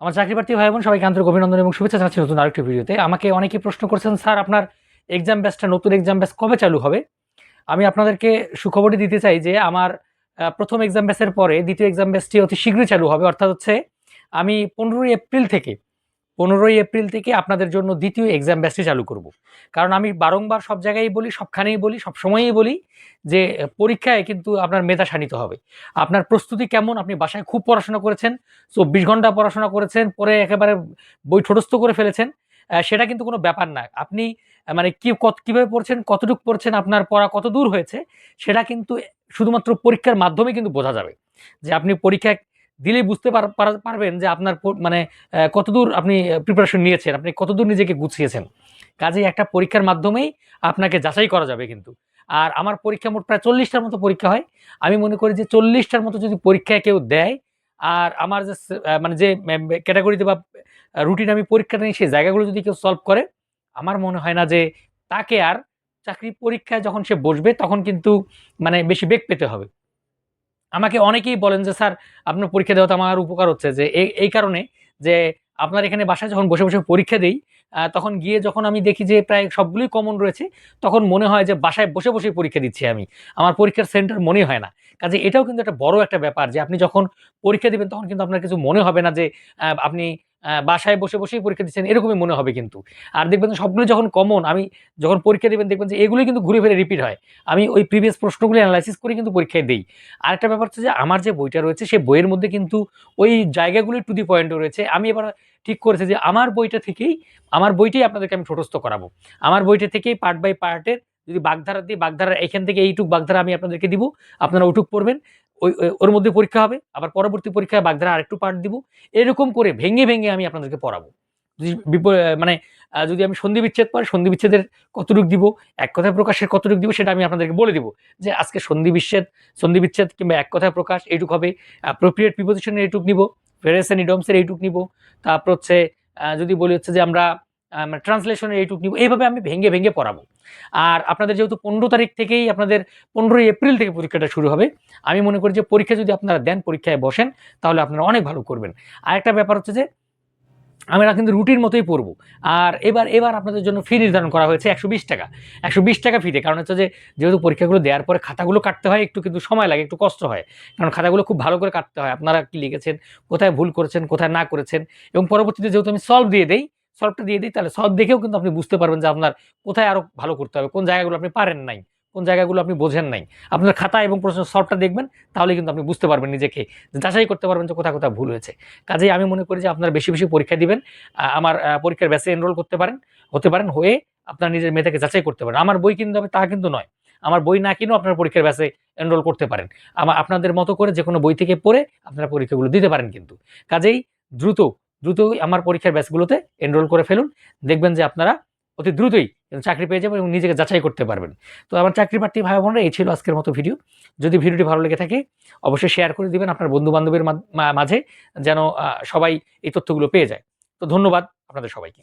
আমার চাকরি প্রার্থী ভাই বোন, সবাইকে আন্তরিক অভিনন্দন এবং শুভেচ্ছা জানাচ্ছি নতুন আরেকটি ভিডিওতে। আমাকে অনেকে প্রশ্ন করছেন, স্যার, আপনার এক্সাম ব্যাচটা নতুন এক্সাম ব্যাচ কবে চালু হবে? আমি আপনাদেরকে সুখবরটি দিতে চাই যে আমার প্রথম এক্সাম ব্যাচের পরে দ্বিতীয় এক্সাম ব্যাচটি অতি শীঘ্রই চালু হবে। অর্থাৎ হচ্ছে আমি পনেরোই এপ্রিল থেকে পনেরোই এপ্রিল থেকে আপনাদের জন্য দ্বিতীয় এক্সাম ব্যাচটি চালু করব। কারণ আমি বারংবার সব জায়গায় বলি, সবখানেই বলি, সব সময়ই বলি যে, পরীক্ষায় কিন্তু আপনার মেধা শানিত হবে। আপনার প্রস্তুতি কেমন? আপনি বাসায় খুব পড়াশোনা করেছেন, চব্বিশ ঘণ্টা পড়াশোনা করেছেন, পরে একেবারে বই ঠোটস্থ করে ফেলেছেন সেটা কিন্তু কোনো ব্যাপার না। আপনি মানে কি, কত, কীভাবে পড়ছেন, কতটুকু পড়ছেন, আপনার পড়া কত দূর হয়েছে, সেটা কিন্তু শুধুমাত্র পরীক্ষার মাধ্যমে কিন্তু বোঝা যাবে। যে আপনি পরীক্ষা দিলেই বুঝতে পার- পার- পারবেন যে আপনার মানে কতদূর আপনি প্রিপারেশন নিয়েছেন, আপনি কতদূর নিজেকে গুছিয়েছেন। কাজেই একটা পরীক্ষার মাধ্যমেই আপনাকে যাচাই করা যাবে কিন্তু। আর আমার পরীক্ষা মোট প্রায় চল্লিশটার মতো পরীক্ষা হয়। আমি মনে করি যে চল্লিশটার মতো যদি পরীক্ষায় কেউ দেয়, আর আমার যে মানে যে ক্যাটাগরিতে বা রুটিন আমি পরীক্ষা নিই, সেই জায়গাগুলো যদি কেউ সলভ করে, আমার মনে হয় না যে তাকে আর চাকরি পরীক্ষায় যখন সে বসবে, তখন কিন্তু মানে বেশি বেগ পেতে হবে। আমাকে অনেকেই বলেন যে, স্যার, আপনার পরীক্ষা দেওয়াতে আমার উপকার হচ্ছে। যে এই কারণে যে, আপনার এখানে বাসায় যখন বসে বসে পরীক্ষা দিই তখন গিয়ে যখন আমি দেখি যে, প্রায় সবগুলোই কমন রয়েছে, তখন মনে হয় যে, বাসায় বসে বসে পরীক্ষা দিচ্ছি আমি। আমার পরীক্ষার সেন্টার মনে হয় না। কাজে এটাও কিন্তু একটা বড় একটা ব্যাপার যে, আপনি যখন পরীক্ষা দেবেন, তখন কিন্তু আপনার কিছু মনে হবে না যে আপনি বাসায় বসে বসেই পরীক্ষা দিচ্ছেন, এরকমই মনে হবে কিন্তু। আর দেখবেন সবগুলো যখন কমন, আমি যখন পরীক্ষা দেবেন, দেখবেন যে এগুলোই কিন্তু ঘুরে ফিরে রিপিট হয়। আমি ওই প্রিভিয়াস প্রশ্নগুলি অ্যানালাইসিস করে কিন্তু পরীক্ষায় দিই। আরেকটা ব্যাপার হচ্ছে যে, আমার যে বইটা রয়েছে সেই বইয়ের মধ্যে কিন্তু ওই জায়গাগুলি টু দি পয়েন্ট রয়েছে। আমি এবার ঠিক করেছি যে, আমার বইটা থেকেই, আমার বইটাই আপনাদেরকে আমি ঠোটস্থ করাবো। আমার বইটা থেকেই পার্ট বাই পার্টের যদি বাগধারা দিই বাগধারা এখান থেকে এইটুক বাগধারা আমি আপনাদেরকে দিব। আপনারা ওটুক পড়বেন। ওই ওর মধ্যে পরীক্ষা হবে, আবার পরবর্তী পরীক্ষায় বাগধারা আরেকটু পার্ট দিব। এরকম করে ভেঙে ভেঙে আমি আপনাদেরকে পড়াবো। মানে যদি আমি সন্ধি বিচ্ছেদ পাই সন্ধি বিচ্ছেদের কতটুক দিব, এক কথায় প্রকাশের কতটুক দিব, সেটা আমি আপনাদেরকে বলে দিব যে আজকে সন্ধি বিচ্ছেদ সন্ধি বিচ্ছেদ কিংবা এক কথায় প্রকাশ এইটুক হবে অ্যাপ্রোপ্রিয়েট প্রিপোজিশনের এইটুক নিব ফেরেসেন ইডমসের এইটুক নিব, তারপর হচ্ছে যদি বলি হচ্ছে যে আমরা ট্রান্সলেশনের এইটুক নিব, এইভাবে আমি ভেঙে ভেঙে পড়াবো। আর আপনাদের যেহেতু পনেরো তারিখ থেকেই আপনাদের পনেরোই এপ্রিল থেকে পরীক্ষাটা শুরু হবে, আমি মনে করি যে পরীক্ষা যদি আপনারা দেন, পরীক্ষায় বসেন, তাহলে আপনারা অনেক ভালো করবেন। আরেকটা ব্যাপার হচ্ছে যে, আমরা কিন্তু রুটির মতোই পড়ব। আর এবার এবার আপনাদের জন্য ফি নির্ধারণ করা হয়েছে একশো বিশ টাকা। একশো বিশ টাকা ফিতে, কারণ হচ্ছে যে, যেহেতু পরীক্ষাগুলো দেওয়ার পরে খাতাগুলো কাটতে হয়, একটু কিন্তু সময় লাগে, একটু কষ্ট হয়। কারণ খাতাগুলো খুব ভালো করে কাটতে হয়। আপনারা কি লিখেছেন, কোথায় ভুল করেছেন, কোথায় না করেছেন, এবং পরবর্তীতে যেহেতু আমি সলভ দিয়ে দেই সলভটা দিয়ে দিই, তাহলে সলভ দেখেও কিন্তু আপনি বুঝতে পারবেন যে আপনার কোথায় আরও ভালো করতে হবে, কোন জায়গাগুলো আপনি পারেন নাই, কোন জায়গাগুলো আপনি বোঝেন নাই। আপনার খাতা এবং প্রশ্ন সলভটা দেখবেন তাহলে কিন্তু আপনি বুঝতে পারবেন নিজেকে, যাচাই করতে পারবেন যে কোথায় কোথায় ভুল হয়েছে। কাজেই আমি মনে করি যে আপনার বেশি বেশি পরীক্ষা দিবেন আমার পরীক্ষার ব্যাচে এনরোল করতে পারেন, হতে পারেন, হয়ে আপনার নিজের মেয়েটাকে যাচাই করতে পারেন। আমার বই কিনতে হবে তা কিন্তু নয়, আমার বই না কিনেও আপনার পরীক্ষার ব্যাচে এনরোল করতে পারেন। আমার আপনাদের মতো করে যে কোনো বই থেকে পড়ে আপনারা পরীক্ষাগুলো দিতে পারেন কিন্তু। কাজেই দ্রুত দ্রুতই আমার পরীক্ষার ব্যাচগুলোতে এনরোল করে ফেলুন। দেখবেন যে আপনারা অতি দ্রুতই চাকরি পেয়ে যাবেন এবং নিজেকে যাচাই করতে পারবেন। তো আমার চাকরি প্রার্থী ভাই বোনরা, এই ছিল আজকের মতো ভিডিও। যদি ভিডিওটি ভালো লেগে থাকে, অবশ্যই শেয়ার করে দিবেন আপনার বন্ধু বান্ধবের মাঝে যেন সবাই এই তথ্যগুলো পেয়ে যায়। তো ধন্যবাদ আপনাদের সবাইকে।